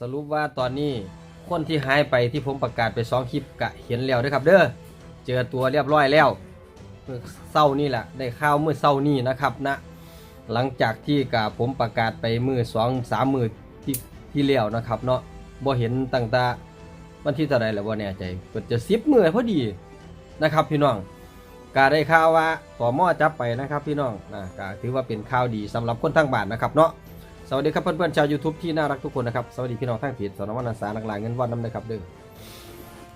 สรุปว่าตอนนี้คนที่หายไปที่ผมประกาศไปสองคลิปกะเห็นแล้วเด้อครับ เด้อเจอตัวเรียบร้อยแล้วมื้อเศร้านี่แหละได้ข่าวเมื่อเศร้านี่นะครับนะ หลังจากที่กับผมประกาศไปมือสองสามมือที่ที่แล้วนะครับเนาะบ่เห็นตั้งต่วันที่เท่าไรแล้วบ่แน่ใจเปิดจะสิบมือพอดีนะครับ พี่น้องกาได้ข่าวว่าต่อหม้อจับไปนะครับ พี่น้องนะก็ถือว่าเป็นข่าวดีสำหรับคนทางบ้านนะครับเนาะ สวัสดีครับเพื่อนๆชาว YouTube ที่น่ารักทุกคนนะครับ สวัสดีพี่น้องทางเพจสนวันอาสานักลายเงินวันน้ำนะครับเด้อ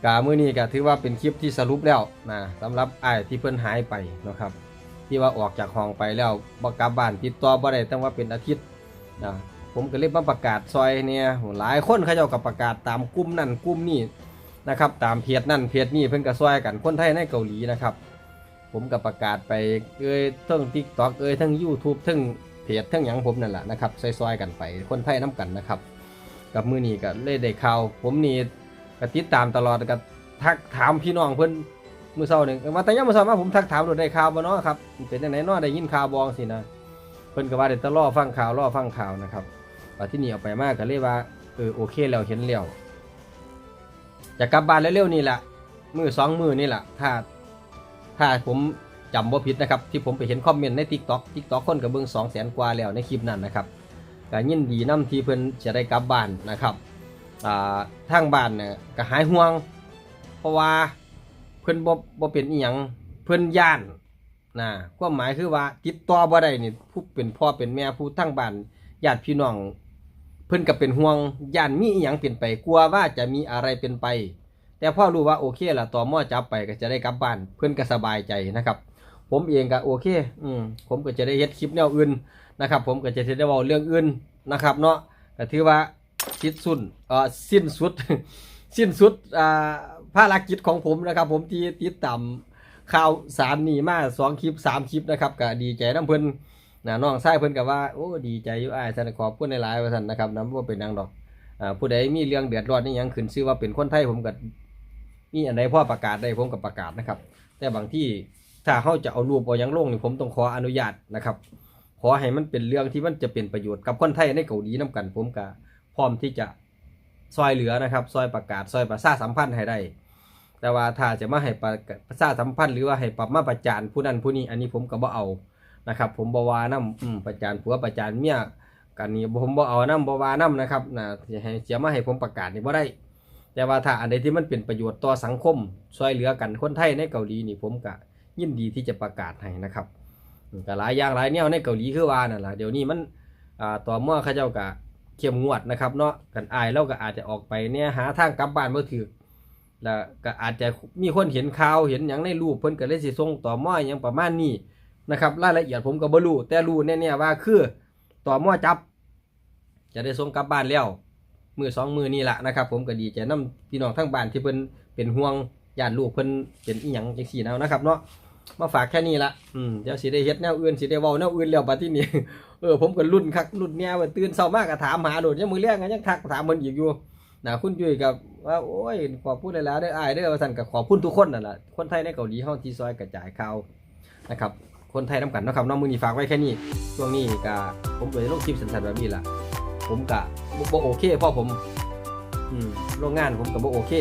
กามื้อนี้ก็ถือว่าเป็นคลิปที่สรุปแล้วนะสำหรับไอ้ที่เพิ่นหายไปนะครับ ที่ว่าออกจากห้องไปแล้วบกลับบ้านติดต่อบ่ได้ตั้งว่าเป็นอาทิตย์นะผมก็เลยมาประกาศซอยเนี่ยหลายคนเขาเจ้าก็ประกาศตามกลุ่มนั่นกลุ่มนี้นะครับ ตามเพจนั่นเพจนี้เพิ่นก็ซอยกันคนไทยในเกาหลีนะครับ ผมก็ประกาศไปเอ้ยทั้ง TikTok เอ้ยทั้ง YouTube ทั้ง จทั้งหยังผมนั่นแหละนะครับซอยๆกันไปคนไทยน้กันนะครับ กับมือนี้ก็เลยได้ข่าว ผมนี่ก็ติดตามตลอดก็ทักถามพี่น้องเพิ่อนมือเช้าหนึ่งมาแต่ยังมือเช้ามาผมทักถามดูได้ข่าวบ่เนาะครับเป็นจังไหนเนาะได้ยินข่าวบองสินะเพิ่นก็ว่าได้แตะล่อฟังข่าวล่อฟังข่าวนะครับว่าที่นี่เอาไปมากก็เลยว่าเออโอเคแล้วเห็นแล้วจะกลับบ้านเร็วๆนี่แหละมือสองมือนี่แหละถ้าถ้าผม จำบ่ผิดนะครับที่ผมไปเห็นคอมเมนต์ใน TikTok TikTok คนกับเบิ่ง2 0 0 0 0กว่าแล้วในคลิปนั้นนะครับก็ยินดีนํที่เพิ่นจะได้กลับบ้านนะครับอ่าทางบ้านเนี่ยก็หายห่วง เพราะว่าเพิ่นบ่บ่เป็นอีหยังเพิ่นย่านนะความหมายคือว่าติดต่อบ่ได้นี่ผู้เป็นพ่อเป็นแม่ผู้ทั้งบ้านญาติพี่น้องเพิ่นก็เป็นห่วงย่านมีอีหยังเปลี่ยนไปกลัวว่าจะมีอะไรเป็นไป แต่พ่อรู้ว่าโอเคละต่อมอจับไปก็จะได้กลับบ้าน เพิ่นก็สบายใจนะครับ ผมเองก็โอเค อืมผมก็จะได้เฮ็ดคลิปแนวอื่นนะครับ ผมก็จะได้เว้าเรื่องอื่นนะครับเนาะก็ถือว่าสิ้นสุดเอ่อสิ้นสุด สิ้นสุดอ่าภารกิจของผมนะครับ ผมที่ติดตามข่าวสารนี่มาสองคลิปสามคลิปนะครับก็ดีใจน้ำเพิ่นนะน้องชายเพิ่นก็ว่าโอ้ดีใจอยู่อ้ายท่านขอบคุณหลายว่าท่านนะครับน้ำว่าเป็นหยังดอกอ่าผู้ใดมีเรื่องเดือดร้อนนี่ยังขึ้นชื่อว่าเป็นคนไทยผมก็มีอันใดพ่อประกาศได้ผมก็ประกาศนะครับ แต่บางที่ ถ้าเขาจะเอารูปเอายังลงนี่ผมต้องขออนุญาตนะครับ ขอให้มันเป็นเรื่องที่มันจะเป็นประโยชน์กับคนไทยในเกาหลีน้กัน ผมก็พร้อมที่จะซอยเหลือนะครับซอยประกาศซอยประชาสัมพันธ์ให้ได้ แต่ว่าถ้าจะมาให้ประชาสัมพันธ์หรือว่าให้ปรับมาประจานผู้นั้นผู้นี้อันนี้ผมก็บ่เอานะครับ ผมบ่วานํอืมประจานผัวประจานเมียกันนี่ผมบ่เอานํบ่วานํนะครับนะสิให้เสียมาให้ผมประกาศนี่บ่ได้แต่ว่าถ้าอันใดที่มันเป็นประโยชน์ต่อสังคมช่วยเหลือกันคนไทยในเกาหลีนี่ผมก็ ยินดีที่จะประกาศให้นะครับก็หลายอย่างหลายแนวในเกาหลีคือว่านั่นแหละเดี๋ยวนี้มันอ่าต่อเมื่อเขาเจ้าก็เข้มงวดนะครับเนาะกันอายเราก็อาจจะออกไปเนี่ยหาทางกลับบ้านบ่ถูกแล้วก็อาจจะมีคนเห็นข่าวเห็นอย่างในรูปเพิ่นก็เลยสิส่งต่อม้ออย่างประมาณนี้นะครับรายละเอียดผมก็บ่รู้แต่รู้แน่ๆว่าคือต่อม้อจับ จะได้ส่งกลับบ้านแล้วมือสองมือนี่แหละนะครับ ผมก็ดีใจนํพี่น้องทั้งบ้านที่เพิ่นเป็นห่วงญาติลูกเพิ่นเป็นอีหยังจังซี่แล้วนะครับเนาะ มาฝากแค่นี้ละอืมเดี๋ยวสิได้เฮ็ดแนวอื่นสิได้เว้าแนวอื่นแล้วบัดทีนี้เออผมก็รุ่นคักรุ่นแนวว่าตื่นเช้ามากก็ถามหาโดดยังมือเลี้ยงก็ยังทักถามเพิ่นอีกอยู่นะคุณยุ้ยกับว่าโอ้ยขอบคุณหลายๆเด้ออ้ายเด้อว่าซั่นก็ขอบคุณทุกคนนั่นแหละคนไทยในเกาหลีเฮาที่ซอยกระจายข่าวนะครับคนไทยนํกันเนาะครับน้องมือนี้ฝากไว้แค่นี้ช่วงนี้ก็ผมก็จะลงคลิปสั้นๆแบบนี้ล่ะผมก็บ่บ่โอเคเพราะผมอืมโรงงานผมก็บ่โอเค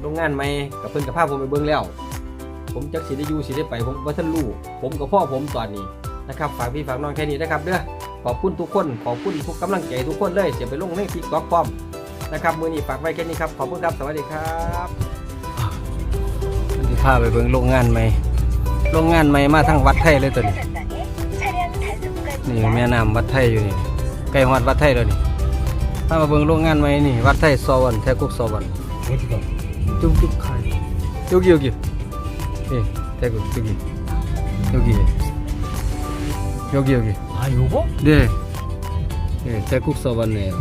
โรงงานใหม่กับเพิ่นก็พาผมไปเบิ่งแล้ว ผมจักสิได้ยูสิได้ไปผมว่าท่านรู้ผมกับพ่อผมตอนนี้นะครับฝากพี่ฝากน้องแค่นี้นะครับเด้อขอบคุณทุกคนขอบคุณทุกกำลังใจทุกคนเลยเสียไปลงในทิกต็อกพร้อมนะครับมือนี้ฝากไว้แค่นี้ครับขอบคุณครับสวัสดีครับพาไปเบิ่งโรงงานไหมโรงงานไหมมาทั้งวัดไทยเลยตัวนี้นี่แม่น้ำวัดไทยอยู่นี่ไกลหัดวัดไทยแล้วนี่ถ้ามาเบิ่งโรงงานไหมนี่วัดไทยซอวันแทกุกซอวันจุกจุกใครจุกยุกยุก 예 태국여기여기여기여기 아 요거? 네 네, 태국 서반네요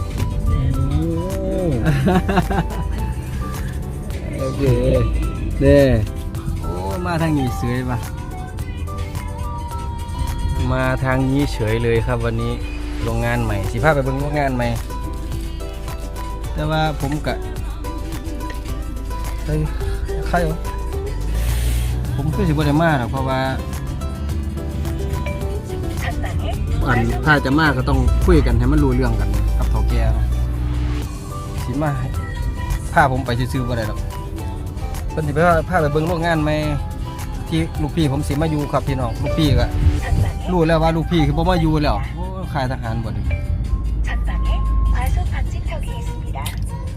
오. 여기 네.โอ้มาทางนี้เฉยปะมาทางนี้เฉยเลยครับวันนี้โรงงานใหม่สิพาไปเบิ่งโรงงานใหม่ แต่ว่าผมกะเฮ้ยใครวะ ผมคือสิบ่ได้มาหรอกเพราะว่า อันถ้าจะมาก็ต้องคุยกันให้มันรู้เรื่องกันกับเฒ่าแก่นะมาพาผมไปซื้อๆบ่ได้หรอกเพิ่นสิไปพาพาไปเบิ่งโรงงานใหมที่ลูกพี่ผมสิมาอยู่ครับพี่น้องลูกพี่ก็รู้แล้วว่าลูกพี่คือบ่มาอยู่แล้วโอ้ค่ายทหารบ่นี่